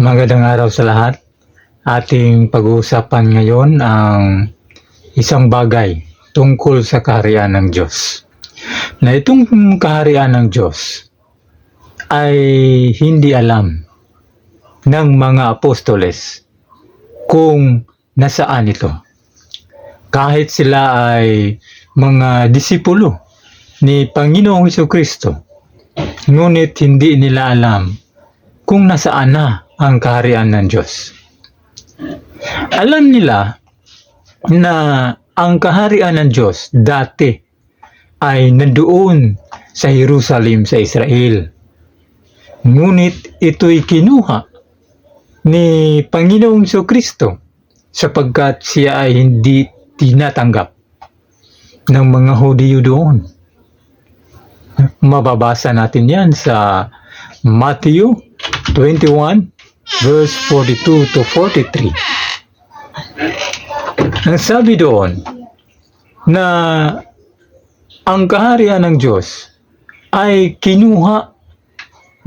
Magandang araw sa lahat. Ating pag-uusapan ngayon ang isang bagay tungkol sa kaharian ng Diyos. Na itong kaharian ng Diyos ay hindi alam ng mga apostoles kung nasaan ito. Kahit sila ay mga disipulo ni Panginoong Heso Kristo, ngunit hindi nila alam kung nasaan na ang kaharian ng Diyos. Alam nila na ang kaharian ng Diyos dati ay nandoon sa Jerusalem sa Israel. Ngunit ito'y kinuha ni Panginoong Hesus Kristo sapagkat siya ay hindi tinatanggap ng mga Hudiyo doon. Mababasa natin yan sa Matthew 21 verse 42 to 43. Ang sabi doon na ang kaharian ng Diyos ay kinuha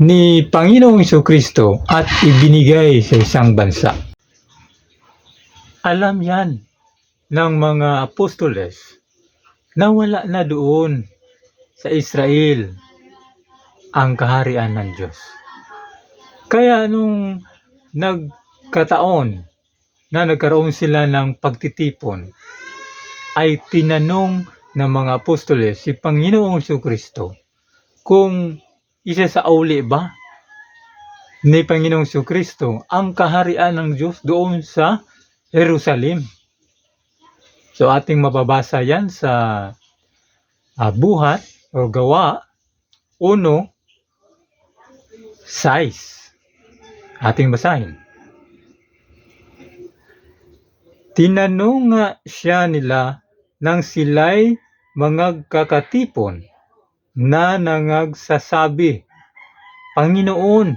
ni Panginoong Hesus Kristo at ibinigay sa isang bansa. Alam yan ng mga apostoles na wala na doon sa Israel ang kaharian ng Diyos. Kaya nung nagkataon na nagkaroon sila ng pagtitipon, ay tinanong ng mga apostoles si Panginoong Kristo kung isa sa uli ba ni Panginoong Kristo ang kaharian ng Diyos doon sa Jerusalem. So ating mababasa yan sa ah, buhat o gawa 1 size. Ating basahin. Tinanong nga siya nila nang sila'y mga kakatipon na nangagsasabi, Panginoon,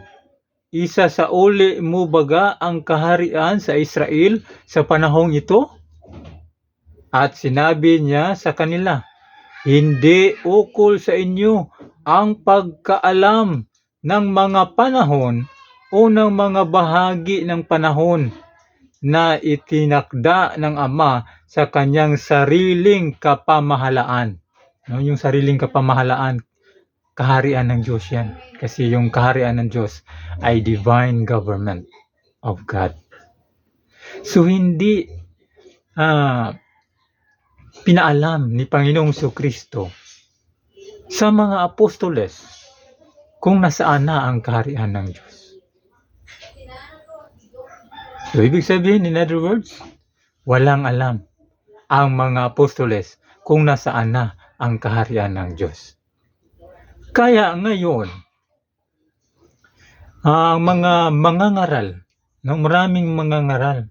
isa sa uli mo baga ang kaharian sa Israel sa panahong ito? At sinabi niya sa kanila, Hindi ukol sa inyo ang pagkaalam ng mga panahon o ng mga bahagi ng panahon na itinakda ng Ama sa kanyang sariling kapamahalaan. No, yung sariling kapamahalaan, kaharian ng Diyos yan. Kasi yung kaharian ng Diyos ay divine government of God. So hindi ah, pinaalam ni Panginoong Kristo sa mga apostoles kung nasaan na ang kaharian ng Diyos. So, ibig sabihin, in other words, walang alam ang mga apostoles kung nasaan na ang kaharian ng Diyos. Kaya ngayon, ang mga mangangaral, ng maraming mangangaral,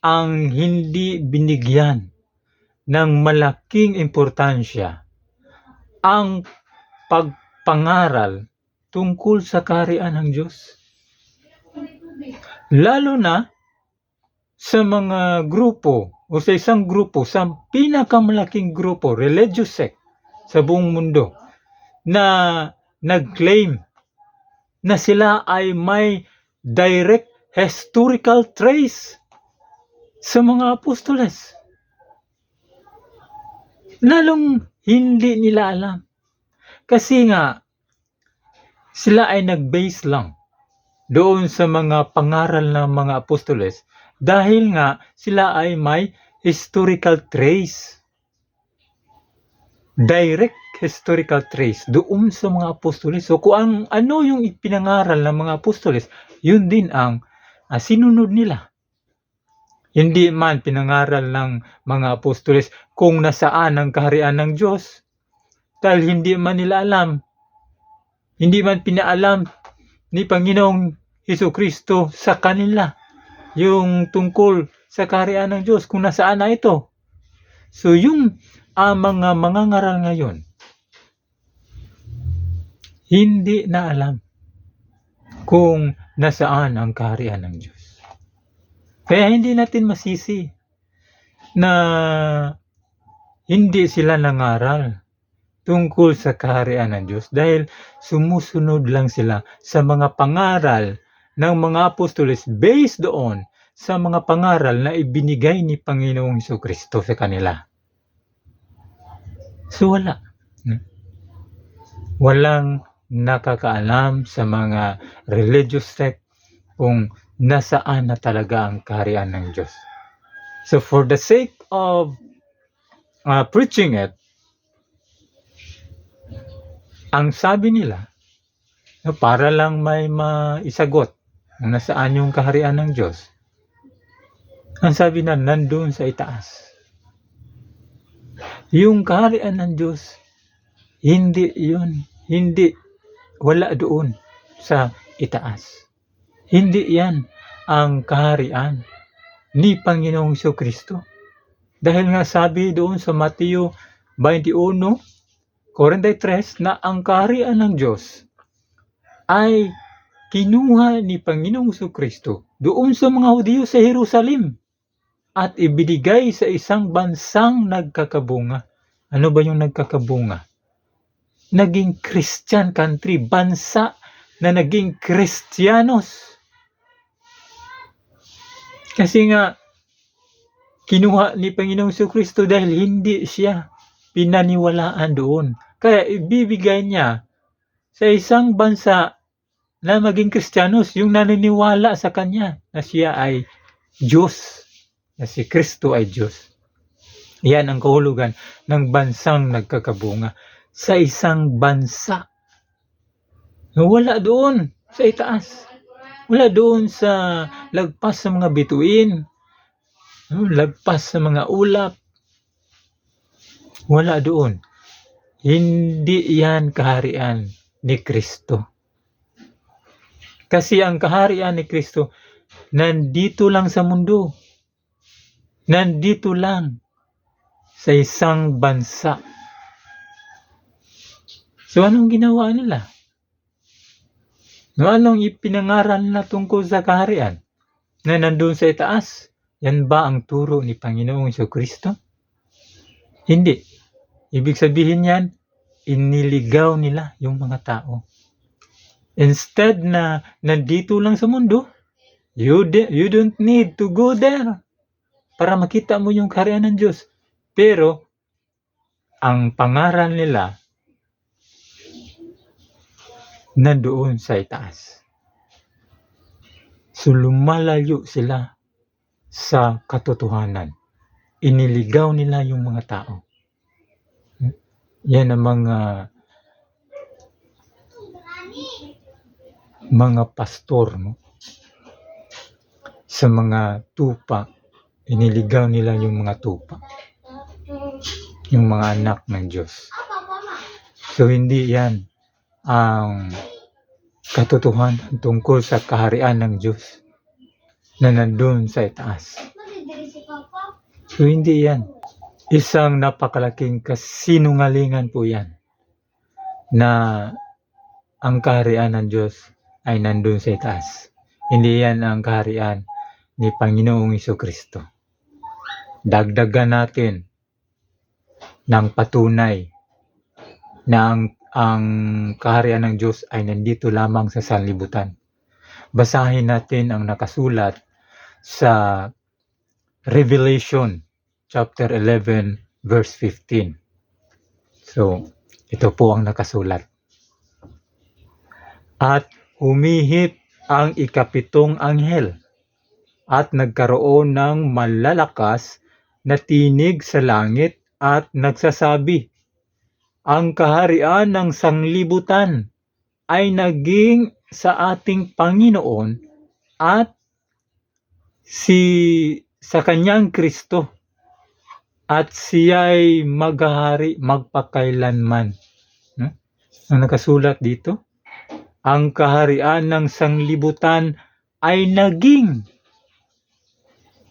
ang hindi binigyan ng malaking importansya ang pagpangaral tungkol sa kaharian ng Diyos. Lalo na sa mga grupo o sa isang grupo, sa pinakamalaking grupo, religious sect sa buong mundo na nag-claim na sila ay may direct historical trace sa mga apostoles. Lalong hindi nila alam. Kasi nga, sila ay nag-base lang doon sa mga pangaral ng mga apostoles dahil nga sila ay may historical trace. Direct historical trace doon sa mga apostoles. So kung ang, ano yung ipinangaral ng mga apostoles, yun din ang ah, sinunod nila. Hindi man pinangaral ng mga apostoles kung nasaan ang kaharian ng Diyos. Dahil hindi man nila alam. Hindi man pinaalam ni Panginoong Heso Kristo sa kanila yung tungkol sa kaharian ng Diyos kung nasaan na ito. So yung ah, mga mangangaral ngayon, hindi na alam kung nasaan ang kaharian ng Diyos. Kaya hindi natin masisi na hindi sila nangaral tungkol sa kaharian ng Diyos dahil sumusunod lang sila sa mga pangaral ng mga apostoles based doon sa mga pangaral na ibinigay ni Panginoong Hesus Kristo sa kanila. So wala. Hmm? Walang nakakaalam sa mga religious sect kung nasaan na talaga ang kaharian ng Diyos. So for the sake of uh, preaching it, ang sabi nila, para lang may maisagot nasaan yung kaharian ng Diyos, ang sabi na nandun sa itaas. Yung kaharian ng Diyos, hindi yun, hindi, wala doon sa itaas. Hindi yan ang kaharian ni Panginoong Hesus Kristo. Dahil nga sabi doon sa Mateo 21, 43 na ang kaharian ng Diyos ay kinuha ni Panginoong Kristo doon sa mga Hudyo sa Jerusalem at ibinigay sa isang bansang nagkakabunga. Ano ba yung nagkakabunga? Naging Christian country, bansa na naging Kristiyanos. Kasi nga, kinuha ni Panginoong Kristo dahil hindi siya pinaniwalaan doon. Kaya ibibigay niya sa isang bansa na maging Kristiyanos, yung naniniwala sa Kanya na siya ay Diyos, na si Kristo ay Diyos. Yan ang kahulugan ng bansang nagkakabunga. Sa isang bansa. Wala doon sa itaas. Wala doon sa lagpas sa mga bituin. Lagpas sa mga ulap. Wala doon. Hindi yan kaharian ni Kristo. Kasi ang kaharian ni Kristo nandito lang sa mundo. Nandito lang sa isang bansa. So anong ginawa nila? No, anong ipinangaral na tungkol sa kaharian na nandun sa itaas? Yan ba ang turo ni Panginoong Iso Kristo? Hindi. Ibig sabihin yan, iniligaw nila yung mga tao. Instead na nandito lang sa mundo, you, de- you don't need to go there para makita mo yung kaharian ng Diyos. Pero, ang pangaral nila, nandoon sa itaas. So, lumalayo sila sa katotohanan. Iniligaw nila yung mga tao. Yan ang mga mga pastor no? sa mga tupa iniligaw nila yung mga tupa. Yung mga anak ng Diyos. So hindi yan ang katotohanan tungkol sa kaharian ng Diyos na nandun sa itaas. So hindi yan. Isang napakalaking kasinungalingan po yan na ang kaharian ng Diyos ay nandun sa itaas. Hindi yan ang kaharian ni Panginoong Iso Kristo. Dagdagan natin ng patunay na ang, ang kaharian ng Diyos ay nandito lamang sa sanlibutan. Basahin natin ang nakasulat sa Revelation chapter 11 verse 15. So, ito po ang nakasulat. At humihip ang ikapitong anghel at nagkaroon ng malalakas na tinig sa langit at nagsasabi, Ang kaharian ng sanglibutan ay naging sa ating Panginoon at si sa kanyang Kristo at siya'y maghahari magpakailanman. Hmm? Ang nakasulat dito, ang kaharian ng sanglibutan ay naging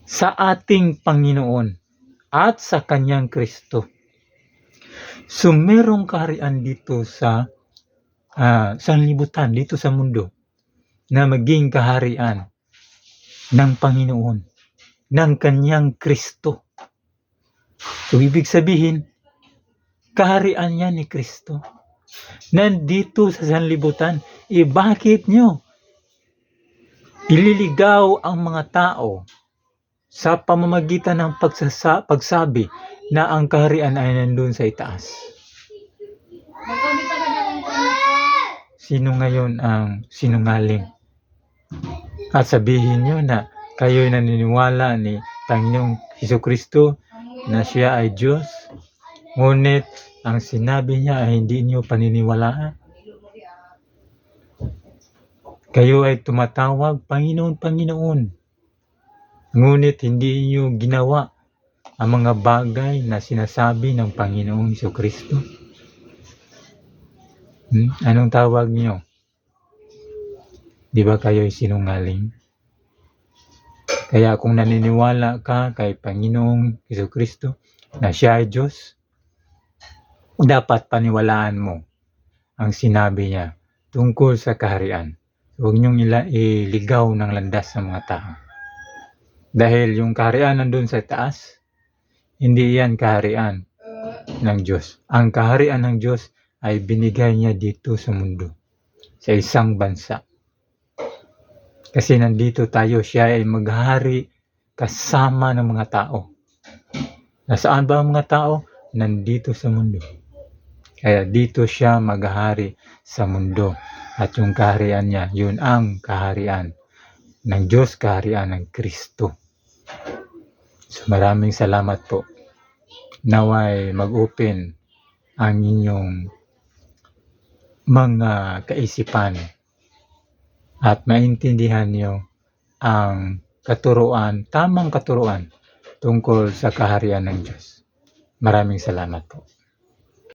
sa ating Panginoon at sa kanyang Kristo. So merong kaharian dito sa uh, sanlibutan, dito sa mundo, na maging kaharian ng Panginoon, ng kanyang Kristo. So ibig sabihin, kaharian niya ni Kristo nandito sa sanlibutan. Eh bakit nyo Ililigaw ang mga tao sa pamamagitan ng pagsasa, pagsabi na ang kaharian ay nandun sa itaas. Sino ngayon ang sinungaling? At sabihin nyo na kayo'y naniniwala ni Panginoong Heso Kristo na siya ay Diyos, ngunit ang sinabi niya ay hindi niyo paniniwalaan. Kayo ay tumatawag, Panginoon, Panginoon. Ngunit hindi niyo ginawa ang mga bagay na sinasabi ng Panginoong Heso Kristo. Hmm? Anong tawag niyo? Di ba kayo ay sinungaling? Kaya kung naniniwala ka kay Panginoong Heso Kristo na siya ay Diyos, dapat paniwalaan mo ang sinabi niya tungkol sa kaharian. Huwag niyong iligaw ng landas sa mga tao. Dahil yung kaharian nandun sa taas, hindi yan kaharian ng Diyos. Ang kaharian ng Diyos ay binigay niya dito sa mundo, sa isang bansa. Kasi nandito tayo, siya ay maghari kasama ng mga tao. Nasaan ba ang mga tao? Nandito sa mundo. Kaya dito siya maghari sa mundo. At yung kaharian niya, yun ang kaharian ng Diyos, kaharian ng Kristo. So maraming salamat po. Naway mag-open ang inyong mga kaisipan at maintindihan niyo ang katuruan, tamang katuruan tungkol sa kaharian ng Diyos. Maraming salamat po.